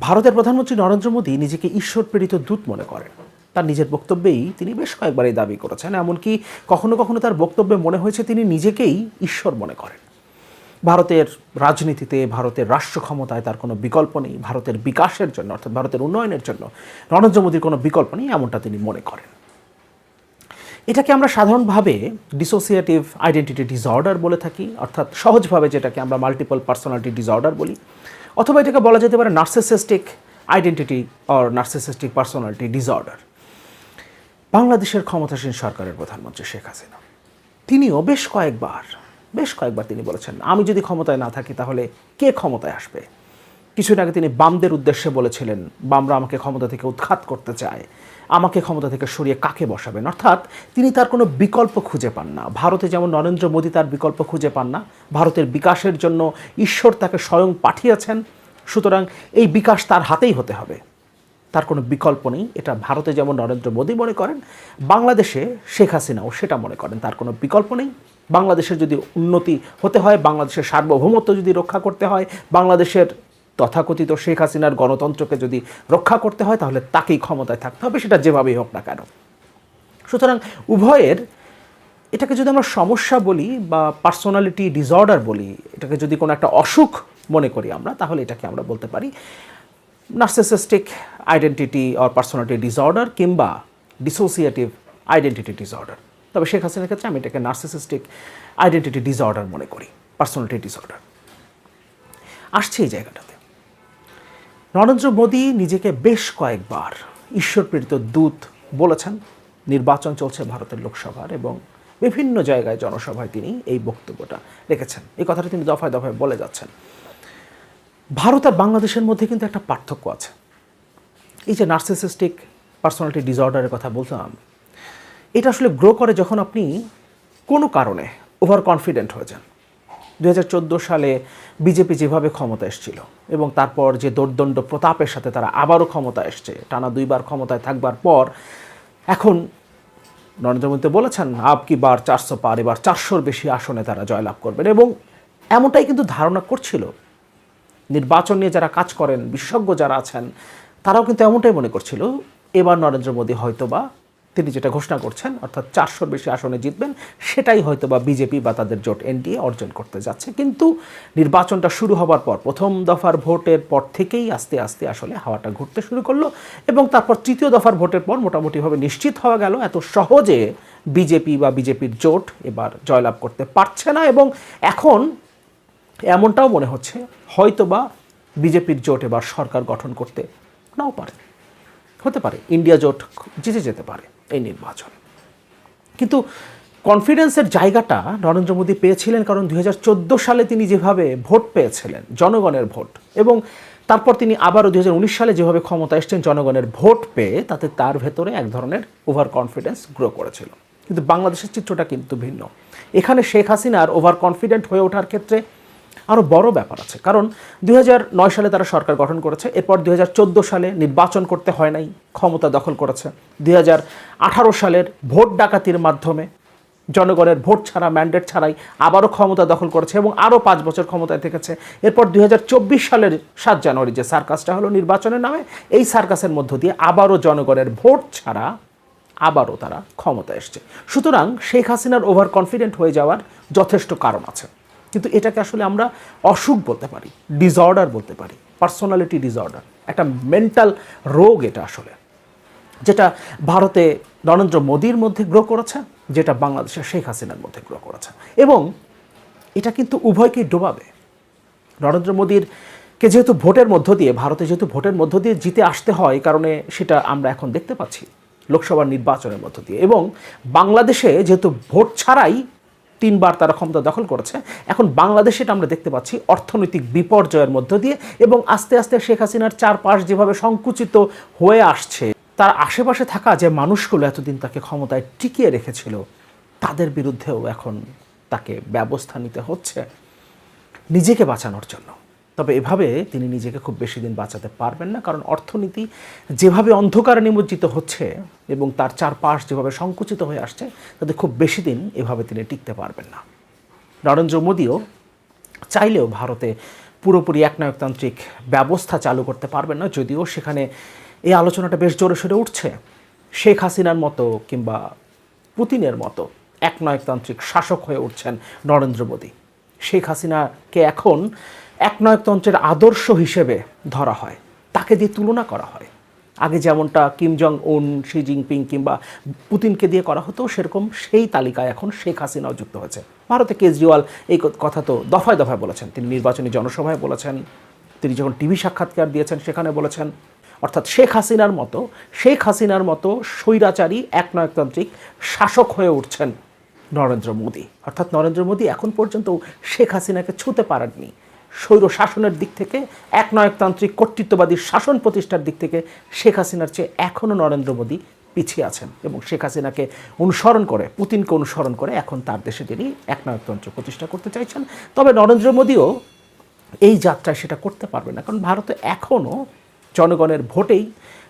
ভারতের প্রধানমন্ত্রী নরেন্দ্র মোদী নিজেকে ঈশ্বর প্রেরিত দূত মনে করেন। তার নিজের বক্তব্যেই তিনি বেশ কয়েকবার এই দাবি করেছেন, এমনকি কখনো কখনো তার বক্তব্যে মনে হয়েছে তিনি নিজেকেই ঈশ্বর মনে করেন। ভারতের রাজনীতিতে, ভারতের রাষ্ট্র ক্ষমতায় তার কোনো বিকল্প নেই। ভারতের বিকাশের জন্য, অর্থাৎ ভারতের উন্নয়নের জন্য নরেন্দ্র মোদীর কোনো বিকল্প নেই, এমনটা তিনি মনে করেন। এটাকে আমরা সাধারণভাবে ডিসোসিয়েটিভ আইডেন্টিটি ডিসঅর্ডার বলে থাকি, অর্থাৎ সহজভাবে যেটাকে আমরা মাল্টিপল পার্সোনালিটি ডিসঅর্ডার বলি। অথবা এটাকে বলা যেতে পারে narcissistic identity or narcissistic personality disorder বাংলাদেশের ক্ষমতাসীন সরকারের প্রধানমন্ত্রী শেখ হাসিনা। তিনিও বেশ কয়েকবার বেশ কয়েকবার তিনি বলেছেন, আমি যদি ক্ষমতায় না থাকি তাহলে কে ক্ষমতায় আসবে? কিছুদিন আগে তিনি বামদের উদ্দেশ্যে বলেছিলেন, বামরা আমাকে ক্ষমতা থেকে উৎখাত করতে চায়। আমাকে ক্ষমতা থেকে সরিয়ে কাকে বসাবেন? অর্থাৎ তিনি তার কোনো বিকল্প খুঁজে পান না। ভারতে যেমন নরেন্দ্র মোদী তার বিকল্প খুঁজে পান না, ভারতের বিকাশের জন্য ঈশ্বর তাকে স্বয়ং পাঠিয়েছেন সুতরাং এই বিকাশ তার হাতেই হতে হবে। তার কোনো বিকল্প নেই। এটা ভারতে যেমন নরেন্দ্র মোদী মনে করেন, বাংলাদেশে শেখ হাসিনাও সেটা মনে করেন। তার কোনো বিকল্প নেই। বাংলাদেশের যদি উন্নতি হতে হয়, বাংলাদেশের সার্বভৌমত্ব যদি রক্ষা করতে হয়, বাংলাদেশের তথাকথিত শেখ হাসিনার গণতন্ত্রকে যদি রক্ষা করতে হয়, তাহলে তাকেই ক্ষমতায় থাকতে হবে। সেটা যেভাবেই হোক না কেন। সুতরাং উভয়ের, এটাকে যদি আমরা সমস্যা বলি বা পার্সোনালিটি ডিসঅর্ডার বলি, এটাকে যদি কোনো একটা অসুখ মনে করি আমরা, তাহলে এটাকে আমরা বলতে পারি narcissistic identity or personality disorder কিংবা ডিসোসিয়েটিভ আইডেন্টিটি ডিসঅর্ডার তবে শেখ হাসিনার ক্ষেত্রে আমি এটাকে নার্সিসিস্টিক আইডেন্টিটি ডিসঅর্ডার মনে করি পার্সোনালিটি ডিসঅর্ডার আসছে এই জায়গাটাতে। নরেন্দ্র মোদী নিজেকে বেশ কয়েকবার ঈশ্বর প্রেরিত দূত বলেছেন, নির্বাচন চলছে ভারতের লোকসভার এবং বিভিন্ন জায়গায় জনসভায় তিনি এই বক্তব্যটা রেখেছেন। এই কথাটা তিনি দফায় দফায় বলে যাচ্ছেন। ভারত আর বাংলাদেশের মধ্যে কিন্তু একটা পার্থক্য আছে। এই যে নার্সিসিস্টিক পার্সোনালিটি ডিসঅর্ডারের কথা বলতাম এটা আসলে গ্রো করে যখন আপনি কোনো কারণে ওভার কনফিডেন্ট হয়ে যান। দু হাজার চোদ্দ সালে বিজেপি যেভাবে ক্ষমতা এসেছিল এবং তারপর যে দোর্দণ্ড প্রতাপের সাথে তারা আবারও ক্ষমতা এসছে, টানা দুইবার ক্ষমতায় থাকবার পর, এখন নরেন্দ্র মোদী বলেছেন, আপ কি বার চারশো পার, এবার চারশোর বেশি আসনে তারা জয়লাভ করবেন। এবং এমনটাই কিন্তু ধারণা করছিল নির্বাচন নিয়ে যারা কাজ করেন, বিশেষজ্ঞ যারা আছেন, তারাও কিন্তু এমনটাই মনে করছিল, এবার নরেন্দ্র মোদী হয়তোবা তিনি যেটা ঘোষণা করছেন, অর্থাৎ চারশোর বেশি আসনে জিতবেন, সেটাই হয়তোবা বিজেপি বা তাদের জোট এনডিএ অর্জন করতে যাচ্ছে। কিন্তু নির্বাচনটা শুরু হবার পর, প্রথম দফার ভোটের পর থেকেই আস্তে আস্তে আসলে হাওয়াটা ঘুরতে শুরু করল এবং তারপর তৃতীয় দফার ভোটের পর মোটামুটিভাবে নিশ্চিত হওয়া গেল, এত সহজে বিজেপি বা বিজেপির জোট এবার জয়লাভ করতে পারছে না এবং এখন এমনটাও মনে হচ্ছে হয়তোবা বিজেপির জোট এবার সরকার গঠন করতে নাও পারে। হতে পারে, ইন্ডিয়া জোট জিতে যেতে পারে এই নির্বাচন। কিন্তু কনফিডেন্সের জায়গাটা নরেন্দ্র মোদী পেয়েছিলেন কারণ দু হাজার চোদ্দ সালে তিনি যেভাবে ভোট পেয়েছিলেন, জনগণের ভোট, এবং তারপর তিনি আবারও দুই হাজার উনিশ সালে যেভাবে ক্ষমতা এসছেন, জনগণের ভোট পেয়ে তাতে তার ভেতরে এক ধরনের ওভার কনফিডেন্স গ্রো করেছিল। কিন্তু বাংলাদেশের চিত্রটা কিন্তু ভিন্ন। এখানে শেখ হাসিনার ওভার কনফিডেন্ট হয়ে ওঠার ক্ষেত্রে আরও বড় ব্যাপার আছে। কারণ দুই হাজার নয় সালে তারা সরকার গঠন করেছে, এরপর দুই হাজার চোদ্দ সালে নির্বাচন করতে হয় নাই, ক্ষমতা দখল করেছে। দুই হাজার আঠারো সালের ভোট ডাকাতির মাধ্যমে জনগণের ভোট ছাড়া ম্যান্ডেট ছাড়াই আবারও ক্ষমতা দখল করেছে এবং আরও পাঁচ বছর ক্ষমতায় থেকেছে। এরপর দুই হাজার চব্বিশ সালের সাত জানুয়ারি যে সার্কাসটা হলো নির্বাচনের নামে, এই সার্কাসের মধ্য দিয়ে আবারও জনগণের ভোট ছাড়া আবারও তারা ক্ষমতা এসছে। সুতরাং শেখ হাসিনার ওভার কনফিডেন্ট হয়ে যাওয়ার যথেষ্ট কারণ আছে। কিন্তু এটাকে আসলে আমরা অসুখ বলতে পারি ডিসঅর্ডার বলতে পারি পার্সোনালিটি ডিসঅর্ডার একটা মেন্টাল রোগ এটা আসলে। যেটা ভারতে নরেন্দ্র মোদীর মধ্যে গ্রো করেছে, যেটা বাংলাদেশের শেখ হাসিনার মধ্যে গ্রো করেছে। এবং এটা কিন্তু উভয়কেই ডোবাবে। নরেন্দ্র মোদীর কে যেহেতু ভোটের মধ্য দিয়ে, ভারতে যেহেতু ভোটের মধ্য দিয়ে জিতে আসতে হয় কারণে সেটা আমরা এখন দেখতে পাচ্ছি লোকসভা নির্বাচনের মধ্য দিয়ে। এবং বাংলাদেশে যেহেতু ভোট ছাড়াই তিনবার তারা ক্ষমতা দখল করেছে। এখন বাংলাদেশে এটা আমরা দেখতে পাচ্ছি অর্থনৈতিক বিপর্যয়ের মধ্য দিয়ে এবং আস্তে আস্তে শেখ হাসিনার চারপাশ যেভাবে সংকুচিত হয়ে আসছে, তার আশেপাশে থাকা যে মানুষগুলো এতদিন তাকে ক্ষমতায় টিকিয়ে রেখেছিল, তাদের বিরুদ্ধেও এখন তাকে ব্যবস্থা নিতে হচ্ছে নিজেকে বাঁচানোর জন্য। তবে এভাবে তিনি নিজেকে খুব বেশি দিন বাঁচাতে পারবেন না, কারণ অর্থনীতি যেভাবে অন্ধকারে নিমজ্জিত হচ্ছে এবং তার চারপাশ যেভাবে সংকুচিত হয়ে আসছে, তাতে খুব বেশি দিন এভাবে তিনি টিকতে পারবেন না। নরেন্দ্র মোদীও চাইলেও ভারতে পুরোপুরি একনায়কতান্ত্রিক ব্যবস্থা চালু করতে পারবেন না, যদিও সেখানে এই আলোচনাটা বেশ জোরে সোরে উঠছে। শেখ হাসিনার মতো কিংবা পুতিনের মতো একনায়কতান্ত্রিক শাসক হয়ে উঠছেন নরেন্দ্র মোদী। শেখ হাসিনাকে এখন একনায়কতন্ত্রের আদর্শ হিসেবে ধরা হয়। তাকে দিয়ে তুলনা করা হয়। আগে যেমনটা কিম জং উন শি জিনপিং কিংবা পুতিনকে দিয়ে করা হতো, সেরকম সেই তালিকায় এখন শেখ হাসিনাও যুক্ত হয়েছে। ভারতে কেজরিওয়াল এই কথা তো দফায় দফায় বলেছেন। তিনি নির্বাচনী জনসভায় বলেছেন, তিনি যখন টিভি সাক্ষাৎকার দিয়েছেন, সেখানে বলেছেন, অর্থাৎ শেখ হাসিনার মতো, শেখ হাসিনার মতো স্বৈরাচারী, একনায়কতান্ত্রিক শাসক হয়ে উঠছেন নরেন্দ্র মোদী। অর্থাৎ নরেন্দ্র মোদী এখন পর্যন্ত শেখ হাসিনাকে ছুঁতে পারেননি। স্বৈর শাসনের দিক থেকে, একনায়কতান্ত্রিক কর্তৃত্ববাদী শাসন প্রতিষ্ঠার দিক থেকে শেখ হাসিনার চেয়ে এখনও নরেন্দ্র মোদী পিছিয়ে আছেন এবং শেখ হাসিনাকে অনুসরণ করে, পুতিনকে অনুসরণ করে এখন তার দেশে তিনি একনায়কতন্ত্র প্রতিষ্ঠা করতে চাইছেন। তবে নরেন্দ্র মোদীও এই যাত্রায় সেটা করতে পারবে না, কারণ ভারতে এখনও জনগণের ভোটেই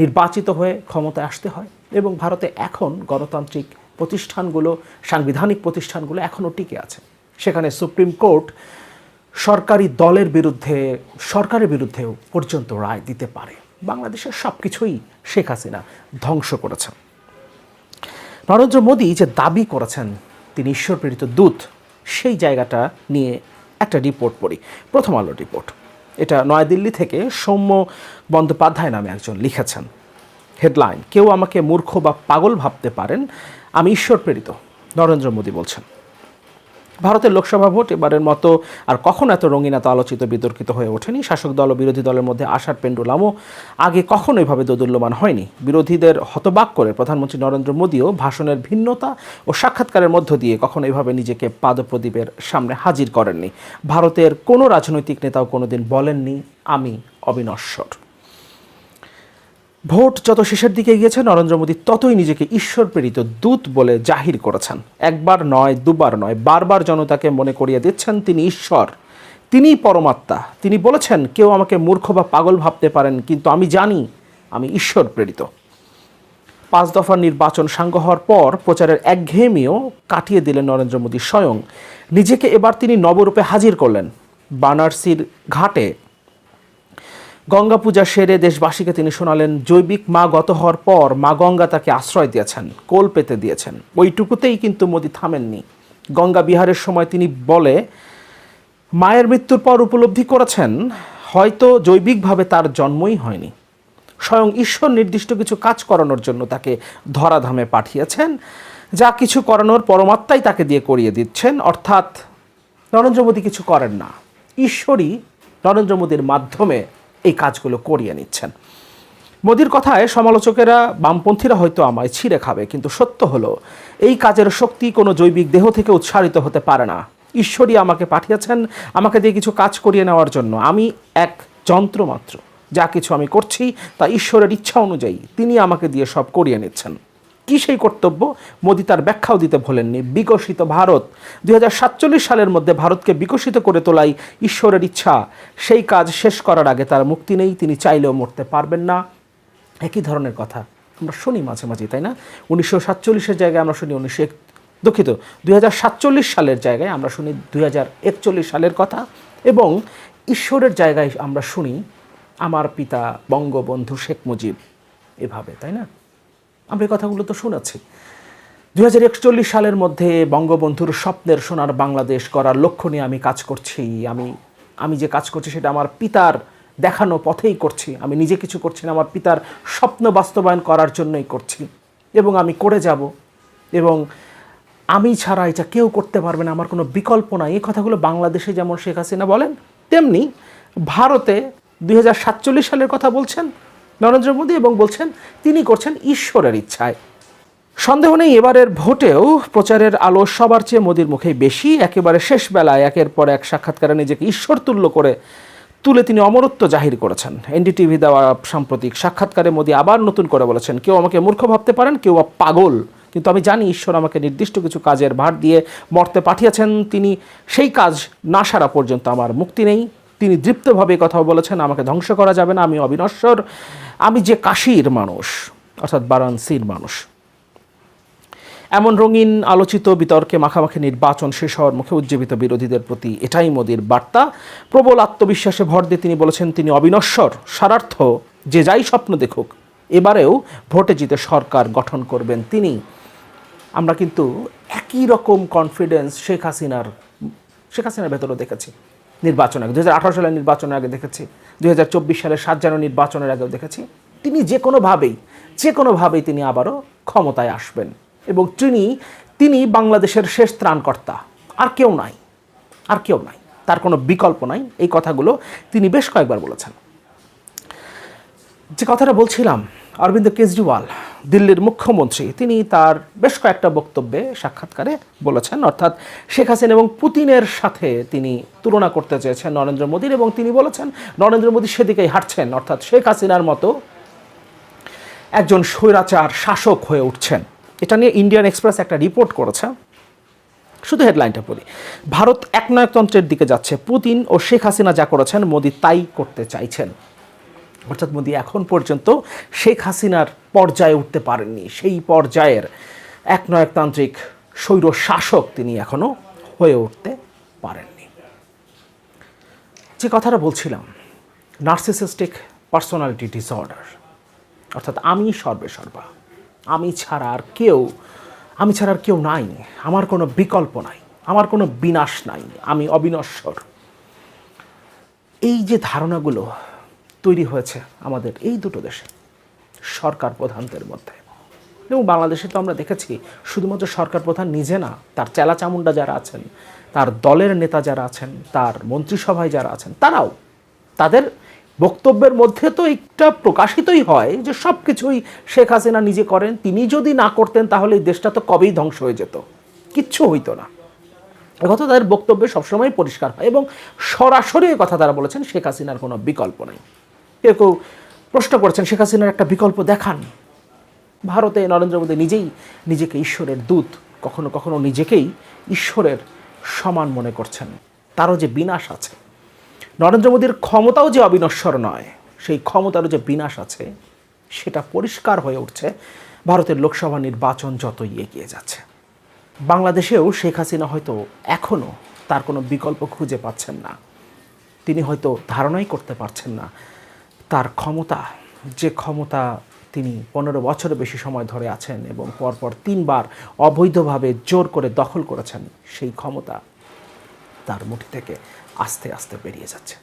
নির্বাচিত হয়ে ক্ষমতায় আসতে হয় এবং ভারতে এখন গণতান্ত্রিক প্রতিষ্ঠানগুলো, সাংবিধানিক প্রতিষ্ঠানগুলো এখনও টিকে আছে। সেখানে সুপ্রিম কোর্ট সরকারি দলের বিরুদ্ধে, সরকারের বিরুদ্ধেও পর্যন্ত রায় দিতে পারে। বাংলাদেশের সব কিছুই শেখ হাসিনা ধ্বংস করেছেন। নরেন্দ্র মোদী যে দাবি করেছেন, তিনি ঈশ্বর প্রেরিত দূত, সেই জায়গাটা নিয়ে একটা রিপোর্ট পড়ি। প্রথম আলো রিপোর্ট। এটা নয়াদিল্লি থেকে সৌম্য বন্দ্যোপাধ্যায় নামে একজন লিখেছেন। হেডলাইন, কেউ আমাকে মূর্খ বা পাগল ভাবতে পারেন আমি ঈশ্বর প্রেরিত নরেন্দ্র মোদী বলছেন। ভারতের লোকসভা ভোট এবারের মতো আর কখন এত রঙিন, এত আলোচিত, বিতর্কিত হয়ে ওঠেনি। শাসক দল ও বিরোধী দলের মধ্যে আশার পেন্ডুলামও আগে কখনো এভাবে দোদুল্যমান হয়নি। বিরোধীদের হতবাক করে প্রধানমন্ত্রী নরেন্দ্র মোদীও ভাষণের ভিন্নতা ও সাক্ষাৎকারের মধ্য দিয়ে কখনো এভাবে নিজেকে পাদপ্রদীপের সামনে হাজির করেননি। ভারতের কোনো রাজনৈতিক নেতাও কোনোদিন বলেননি, আমি অবিনশ্বর। ভোট যত শেষের দিকে গিয়েছে নরেন্দ্র মোদী ততই নিজেকে ঈশ্বর প্রেরিত দূত বলে জাহির করেছেন। একবার নয়, দুবার নয়, বারবার জনতাকে মনে করিয়ে দিচ্ছেন তিনি ঈশ্বর। তিনিই পরমাত্মা। তিনি বলেছেন, কেউ আমাকে মূর্খ বা পাগল ভাবতে পারেন, কিন্তু আমি জানি, আমি ঈশ্বর প্রেরিত পাঁচ দফার নির্বাচন সাঙ্গ হওয়ার পর প্রচারের একঘেয়েমিও কাটিয়ে দিলেন নরেন্দ্র মোদী স্বয়ং। নিজেকে এবার তিনি নবরূপে হাজির করলেন। বানারসির ঘাটে গঙ্গা পূজা সেরে দেশবাসীকে তিনি শোনালেন, জৈবিক মা গত হওয়ার পর মা গঙ্গা তাকে আশ্রয় দিয়েছেন, কোল পেতে দিয়েছেন। ওইটুকুতেই কিন্তু মোদি থামেননি। গঙ্গা বিহারের সময় তিনি বলে, মায়ের মৃত্যুর পর উপলব্ধি করেছেন, হয়তো জৈবিকভাবে তার জন্মই হয়নি। স্বয়ং ঈশ্বর নির্দিষ্ট কিছু কাজ করানোর জন্য তাকে ধরাধামে পাঠিয়েছেন, যা কিছু করানোর পরমাত্মাই তাকে দিয়ে করিয়ে দিচ্ছেন। অর্থাৎ, নরেন্দ্র মোদী কিছু করেন না। ঈশ্বরই নরেন্দ্র মোদীর মাধ্যমে এই কাজগুলো করিয়ে নিচ্ছেন। মোদির কথায় সমালোচকেরা, বামপন্থীরা হয়তো আমায় ছিঁড়ে খাবে, কিন্তু সত্য হলো, এই কাজের শক্তি কোনো জৈবিক দেহ থেকে উৎসারিত হতে পারে না। ঈশ্বরই আমাকে পাঠিয়েছেন, আমাকে দিয়ে কিছু কাজ করিয়ে নেওয়ার জন্য। আমি এক যন্ত্রমাত্র। যা কিছু আমি করছি, তা ঈশ্বরের ইচ্ছা অনুযায়ী তিনি আমাকে দিয়ে সব করিয়ে নিচ্ছেন। কি সেই কর্তব্য? মোদি তার ব্যাখ্যাও দিতে ভোলেননি। বিকশিত ভারত। দুই হাজার সাতচল্লিশ সালের মধ্যে ভারতকে বিকশিত করে তোলাই ঈশ্বরের ইচ্ছা। সেই কাজ শেষ করার আগে তার মুক্তি নেই, তিনি চাইলেও মরতে পারবেন না। একই ধরনের কথা। আমরা শুনি মাঝে মাঝে তাই না? উনিশশো সাতচল্লিশের জায়গায় আমরা শুনি, উনিশশো এক দুঃখিত। দুই হাজার সাতচল্লিশ সালের জায়গায় আমরা শুনি দুই হাজার একচল্লিশ সালের কথা। এবং ঈশ্বরের জায়গায় আমরা শুনি, আমার পিতা বঙ্গবন্ধু শেখ মুজিব। এভাবে, তাই না? আমরা কথাগুলো তো হাজার একচল্লিশ সালের মধ্যে বঙ্গবন্ধুর স্বপ্নের সোনার বাংলাদেশ করার লক্ষ্য নিয়ে আমি কাজ করছি। আমি আমি যে কাজ করছি সেটা আমার পিতার দেখানো পথেই করছি। আমি নিজে কিছু করছি না, আমার পিতার স্বপ্ন বাস্তবায়ন করার জন্যই করছি। এবং আমি করে যাব। এবং আমি ছাড়া এটা কেউ করতে পারবে না, আমার কোনো বিকল্প নাই। এই কথাগুলো বাংলাদেশে যেমন শেখ হাসিনা বলেন, তেমনি ভারতে দু হাজার সাতচল্লিশ সালের কথা বলছেন নরেন্দ্র মোদী এবং বলছেন, তিনি করছেন ঈশ্বরের ইচ্ছায়। সন্দেহ নেই, এবারের ভোটেও প্রচারের আলো সবার চেয়ে মোদির মুখেই বেশি। একেবারে শেষ বেলায় একের পর এক সাক্ষাৎকারে নিজেকে ঈশ্বর তুল্য করে তুলে তিনি অমরত্ব জাহির করেছেন। এনডিটিভি দেওয়া সাম্প্রতিক সাক্ষাৎকারে মোদি আবার নতুন করে বলেছেন, কেউ আমাকে মূর্খ ভাবতে পারেন, কেউ পাগল। কিন্তু আমি জানি ঈশ্বর আমাকে নির্দিষ্ট কিছু কাজের ভার দিয়ে মর্তে পাঠিয়েছেন। তিনি সেই কাজ না সারা পর্যন্ত আমার মুক্তি নেই। তিনি দৃপ্তভাবে কথাও বলেছেন, আমাকে ধ্বংস করা যাবে না, আমি অবিনশ্বর। আমি যে কাশীর মানুষ, অর্থাৎ বারাণসীর মানুষ। এমন রঙিন আলোচিত বিতর্কে মাখামাখি নির্বাচন শেষ হওয়ার মুখে উজ্জীবিত বিরোধীদের প্রতি এটাই মোদির বার্তা। প্রবল আত্মবিশ্বাসে ভর দিয়ে তিনি বলেছেন, তিনি অবিনশ্বর, সারার্থ, যে যাই স্বপ্ন দেখুক, এবারেও ভোটে জিতে সরকার গঠন করবেন তিনি। আমরা কিন্তু একই রকম কনফিডেন্স শেখ হাসিনার শেখ হাসিনার ভেতরেও দেখেছি। নির্বাচন আগে দু হাজার আঠারো সালের নির্বাচনের আগে দেখেছি দু হাজার চব্বিশ সালের সাত জানুয়ারি নির্বাচনের আগেও দেখেছি। তিনি যে কোনোভাবেই যে কোনোভাবেই তিনি আবারও ক্ষমতায় আসবেন। এবং তিনি তিনি বাংলাদেশের শেষ ত্রাণকর্তা। আর কেউ নাই, আর কেউ নাই। তার কোনো বিকল্প নাই। এই কথাগুলো তিনি বেশ কয়েকবার বলেছেন। যে কথাটা বলছিলাম অরবিন্দ কেজরিওয়াল, দিল্লির মুখ্যমন্ত্রী, তিনি তার বেশ কয়েকটা বক্তব্যে সাক্ষাৎকারে বলেছেন, অর্থাৎ শেখ হাসিনা এবং পুতিনের সাথে তিনি তুলনা করতে চেয়েছেন নরেন্দ্র মোদীর এবং তিনি বলেছেন, নরেন্দ্র মোদী সেদিকেই হাঁটছেন, অর্থাৎ শেখ হাসিনার মতো একজন স্বৈরাচার শাসক হয়ে উঠছেন। এটা নিয়ে ইন্ডিয়ান এক্সপ্রেস একটা রিপোর্ট করেছে। শুধু হেডলাইনটা পড়ি। ভারত একনায়কতন্ত্রের দিকে যাচ্ছে। পুতিন ও শেখ হাসিনা যা করেছেন, মোদী তাই করতে চাইছেন। অর্থাৎ মোদী এখন পর্যন্ত শেখ হাসিনার পর্যায়ে উঠতে পারেননি। সেই পর্যায়ের একনায়কতান্ত্রিক স্বৈর শাসক তিনি এখনও হয়ে উঠতে পারেননি। যে কথাটা বলছিলাম, নার্সিসিস্টিক পার্সোনালিটি ডিসঅর্ডার অর্থাৎ আমি সর্বে সর্বা, আমি ছাড়া আর কেউ, আমি ছাড়া আর কেউ নাই, আমার কোনো বিকল্প নাই, আমার কোনো বিনাশ নাই, আমি অবিনশ্বর। এই যে ধারণাগুলো তৈরি হয়েছে আমাদের এই দুটো দেশে, সরকার প্রধানদের মধ্যে। এবং বাংলাদেশে তো আমরা দেখেছি, শুধুমাত্র সরকার প্রধান নিজে না, তার চেলা চামুন্ডা যারা আছেন, তার দলের নেতা যারা আছেন, তার মন্ত্রিসভায় যারা আছেন, তারাও তাদের বক্তব্যের মধ্যে তো একটা প্রকাশিতই হয় যে সব কিছুই শেখ হাসিনা নিজে করেন, তিনি যদি না করতেন তাহলে এই দেশটা তো কবেই ধ্বংস হয়ে যেত। কিচ্ছু হইতো না। কথা তাদের বক্তব্যে সবসময় পরিষ্কার হয় এবং সরাসরি কথা তারা বলেছেন, শেখ হাসিনার কোনো বিকল্প নেই। কেউ কেউ প্রশ্ন করেছেন, শেখ হাসিনার একটা বিকল্প দেখান। ভারতে নরেন্দ্র মোদী নিজেই নিজেকে ঈশ্বরের দূত, কখনো কখনো নিজেকেই ঈশ্বরের সমান মনে করছেন। তারও যে বিনাশ আছে, নরেন্দ্র মোদীর ক্ষমতাও যে অবিনশ্বর নয়, সেই ক্ষমতারও যে বিনাশ আছে, সেটা পরিষ্কার হয়ে উঠছে। ভারতের লোকসভা নির্বাচন যতই এগিয়ে যাচ্ছে, বাংলাদেশেও শেখ হাসিনা হয়তো এখনও তার কোনো বিকল্প খুঁজে পাচ্ছেন না। তিনি হয়তো ধারণাই করতে পারছেন না তার ক্ষমতা, যে ক্ষমতা তিনি পনেরো বছরের বেশি সময় ধরে আছেন এবং পরপর তিনবার অবৈধভাবে জোর করে দখল করেছেন, সেই ক্ষমতা তার মুঠি থেকে আস্তে আস্তে বেরিয়ে যাচ্ছে।